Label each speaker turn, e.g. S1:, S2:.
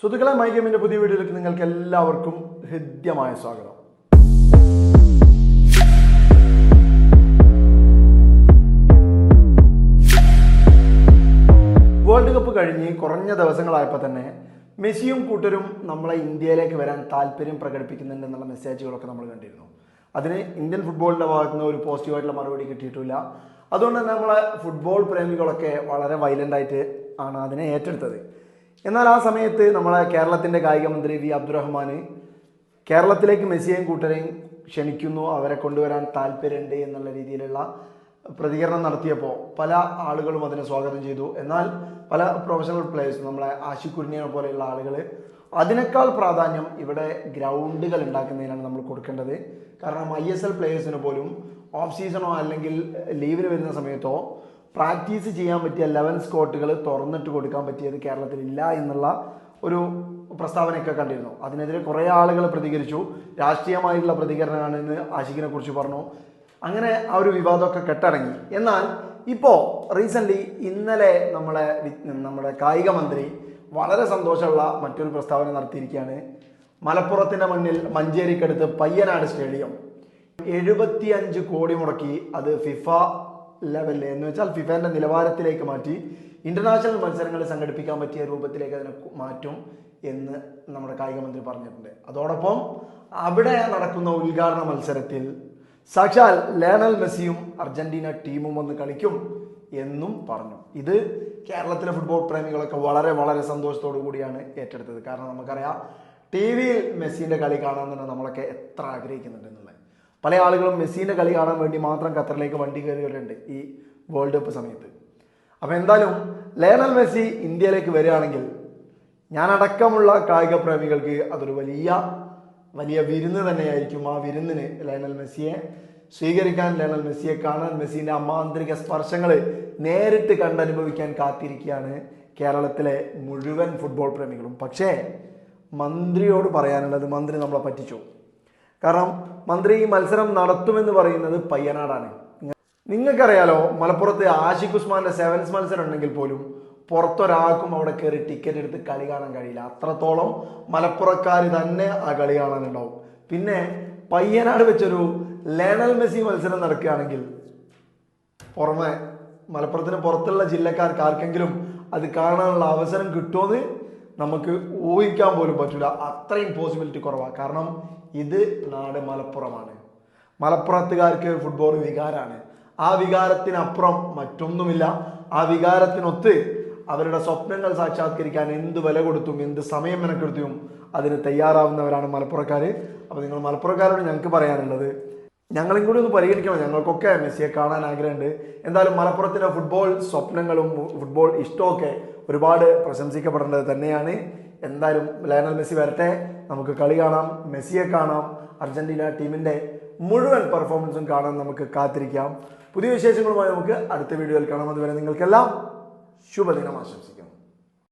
S1: സുഹൃത്തുക്കളെ മൈ ഗെയിമിന്റെ പുതിയ വീഡിയോയിലേക്ക് നിങ്ങൾക്ക് എല്ലാവർക്കും ഹൃദ്യമായ സ്വാഗതം. വേൾഡ് കപ്പ് കഴിഞ്ഞ് കുറഞ്ഞ ദിവസങ്ങളായപ്പോൾ തന്നെ മെസ്സിയും കൂട്ടരും നമ്മളെ ഇന്ത്യയിലേക്ക് വരാൻ താല്പര്യം പ്രകടിപ്പിക്കുന്നുണ്ട് എന്നുള്ള മെസ്സേജുകളൊക്കെ നമ്മൾ കണ്ടിരുന്നു. അതിന് ഇന്ത്യൻ ഫുട്ബോളിന്റെ ഭാഗത്തു നിന്ന് ഒരു പോസിറ്റീവായിട്ടുള്ള മറുപടി കിട്ടിയിട്ടില്ല. അതുകൊണ്ട് തന്നെ നമ്മളെ ഫുട്ബോൾ പ്രേമികളൊക്കെ വളരെ വയലന്റ് ആയിട്ട് ആണ് അതിനെ ഏറ്റെടുത്തത്. എന്നാൽ ആ സമയത്ത് നമ്മളെ കേരളത്തിന്റെ കായിക മന്ത്രി വി അബ്ദുറഹ്മാൻ കേരളത്തിലേക്ക് മെസ്സിയെയും കൂട്ടരെയും ക്ഷണിക്കുന്നു. അവരെ കൊണ്ടുവരാൻ താല്പര്യമുണ്ട് എന്നുള്ള രീതിയിലുള്ള പ്രതികരണം നടത്തിയപ്പോൾ പല ആളുകളും അതിനെ സ്വാഗതം ചെയ്തു. എന്നാൽ പല പ്രൊഫഷണൽ പ്ലേയേഴ്സ് നമ്മളെ ആഷിക്കുരിനെ പോലെയുള്ള ആളുകൾ അതിനേക്കാൾ പ്രാധാന്യം ഇവിടെ ഗ്രൗണ്ടുകൾ ഉണ്ടാക്കുന്നതിനാണ് നമ്മൾ കൊടുക്കേണ്ടത്. കാരണം ഐ എസ് എൽ പ്ലേയേഴ്സിന് പോലും ഓഫ് സീസണോ അല്ലെങ്കിൽ ലീവിന് വരുന്ന സമയത്തോ പ്രാക്ടീസ് ചെയ്യാൻ പറ്റിയ ലെവൻ സ്കോട്ടുകൾ തുറന്നിട്ട് കൊടുക്കാൻ പറ്റിയത് കേരളത്തിൽ ഇല്ല എന്നുള്ള ഒരു പ്രസ്താവനയൊക്കെ കണ്ടിരുന്നു. അതിനെതിരെ കുറേ ആളുകൾ പ്രതികരിച്ചു. രാഷ്ട്രീയമായിട്ടുള്ള പ്രതികരണമാണെന്ന് ആഷിഖിനെ കുറിച്ച് പറഞ്ഞു. അങ്ങനെ ആ ഒരു വിവാദമൊക്കെ കെട്ടടങ്ങി. എന്നാൽ ഇപ്പോൾ റീസെന്റ്ലി ഇന്നലെ നമ്മളെ നമ്മുടെ കായിക മന്ത്രി വളരെ സന്തോഷമുള്ള മറ്റൊരു പ്രസ്താവന നടത്തിയിരിക്കുകയാണ്. മലപ്പുറത്തിന്റെ മണ്ണിൽ മഞ്ചേരിക്കടുത്ത് പയ്യനാട് സ്റ്റേഡിയം. എഴുപത്തിയഞ്ച് കോടി മുടക്കി അത് ഫിഫ ലെവലിൽ എന്ന് വെച്ചാൽ ഫിഫയുടെ നിലവാരത്തിലേക്ക് മാറ്റി ഇന്റർനാഷണൽ മത്സരങ്ങൾ സംഘടിപ്പിക്കാൻ പറ്റിയ രൂപത്തിലേക്ക് അതിനെ മാറ്റും എന്ന് നമ്മുടെ കായിക മന്ത്രി പറഞ്ഞിട്ടുണ്ട്. അതോടൊപ്പം അവിടെ നടക്കുന്ന ഉദ്ഘാടന മത്സരത്തിൽ സാക്ഷാൽ ലേണൽ മെസ്സിയും അർജന്റീന ടീമും വന്ന് കളിക്കും എന്നും പറഞ്ഞു. ഇത് കേരളത്തിലെ ഫുട്ബോൾ പ്രേമികളൊക്കെ വളരെ വളരെ സന്തോഷത്തോടു കൂടിയാണ് ഏറ്റെടുത്തത്. കാരണം നമുക്കറിയാം ടി വിയിൽ മെസ്സിന്റെ കളി കാണാൻ തന്നെ നമ്മളൊക്കെ എത്ര ആഗ്രഹിക്കുന്നുണ്ട് എന്നുള്ളത്. പല ആളുകളും മെസ്സിന്റെ കളി കാണാൻ വേണ്ടി മാത്രം ഖത്തറിലേക്ക് വണ്ടി കയറിയിട്ടുണ്ട് ഈ വേൾഡ് കപ്പ് സമയത്ത്. അപ്പോൾ എന്തായാലും ലയണൽ മെസ്സി ഇന്ത്യയിലേക്ക് വരികയാണെങ്കിൽ ഞാനടക്കമുള്ള കായിക പ്രേമികൾക്ക് അതൊരു വലിയ വലിയ വിരുന്ന് തന്നെയായിരിക്കും ആ വിരുന്നിന് ലയണൽ മെസ്സിയെ സ്വീകരിക്കാൻ ലയണൽ മെസ്സിയെ കാണാൻ മെസ്സിന്റെ അമാന്തരിക സ്പർശങ്ങൾ നേരിട്ട് കണ്ടനുഭവിക്കാൻ കാത്തിരിക്കുകയാണ് കേരളത്തിലെ മുഴുവൻ ഫുട്ബോൾ പ്രേമികളും. പക്ഷേ മന്ത്രിയോട് പറയാനുള്ളത് മന്ത്രി നമ്മളെ പറ്റിച്ചു. കാരണം മന്ത്രി ഈ മത്സരം നടത്തുമെന്ന് പറയുന്നത് പയ്യനാടാണ്. നിങ്ങൾക്കറിയാലോ മലപ്പുറത്ത് ആഷിഖ് ഉസ്മാന്റെ സെവൻസ് മത്സരം ഉണ്ടെങ്കിൽ പോലും പുറത്തൊരാൾക്കും അവിടെ കയറി ടിക്കറ്റ് എടുത്ത് കളി കാണാൻ കഴിയില്ല. അത്രത്തോളം മലപ്പുറക്കാർ തന്നെ ആ കളി കാണാനുണ്ടാവും. പിന്നെ പയ്യനാട് വെച്ചൊരു ലേണൽ മെസ്സി മത്സരം നടക്കുകയാണെങ്കിൽ പുറമെ മലപ്പുറത്തിന് പുറത്തുള്ള ജില്ലക്കാർക്ക് ആർക്കെങ്കിലും അത് കാണാനുള്ള അവസരം കിട്ടുമെന്ന് നമുക്ക് ഊഹിക്കാൻ പോലും പറ്റില്ല അത്രയും പോസിബിലിറ്റി കുറവാണ് കാരണം ഇത് നാട് മലപ്പുറമാണ്. മലപ്പുറത്തുകാർക്ക് ഫുട്ബോൾ വികാരമാണ് ആ വികാരത്തിനപ്പുറം മറ്റൊന്നുമില്ല. ആ വികാരത്തിനൊത്ത് അവരുടെ സ്വപ്നങ്ങൾ സാക്ഷാത്കരിക്കാൻ എന്ത് വില കൊടുത്തും എന്ത് സമയം മെനക്കെടുത്തും അതിന് തയ്യാറാവുന്നവരാണ് മലപ്പുറക്കാർ അപ്പോൾ നിങ്ങൾ മലപ്പുറക്കാരോട് ഞങ്ങൾക്ക് പറയാനുള്ളത് ഞങ്ങളും കൂടി ഒന്ന് പരിഗണിക്കണം. ഞങ്ങൾക്കൊക്കെ മെസ്സിയെ കാണാൻ ആഗ്രഹമുണ്ട്. എന്തായാലും മലപ്പുറത്തിന്റെ ഫുട്ബോൾ സ്വപ്നങ്ങളും ഫുട്ബോൾ ഇഷ്ടമൊക്കെ ഒരുപാട് പ്രശംസിക്കപ്പെടേണ്ടത് തന്നെയാണ്. എന്തായാലും ലയണൽ മെസ്സി വരട്ടെ. നമുക്ക് കളി കാണാം. മെസ്സിയെ കാണാം. അർജന്റീന ടീമിന്റെ മുഴുവൻ പെർഫോമൻസും കാണാൻ നമുക്ക് കാത്തിരിക്കാം. പുതിയ വിശേഷങ്ങളുമായി നമുക്ക് അടുത്ത വീഡിയോയിൽ കാണാം. അതുവരെ നിങ്ങൾക്കെല്ലാം ശുഭദിനം ആശംസിക്കുന്നു.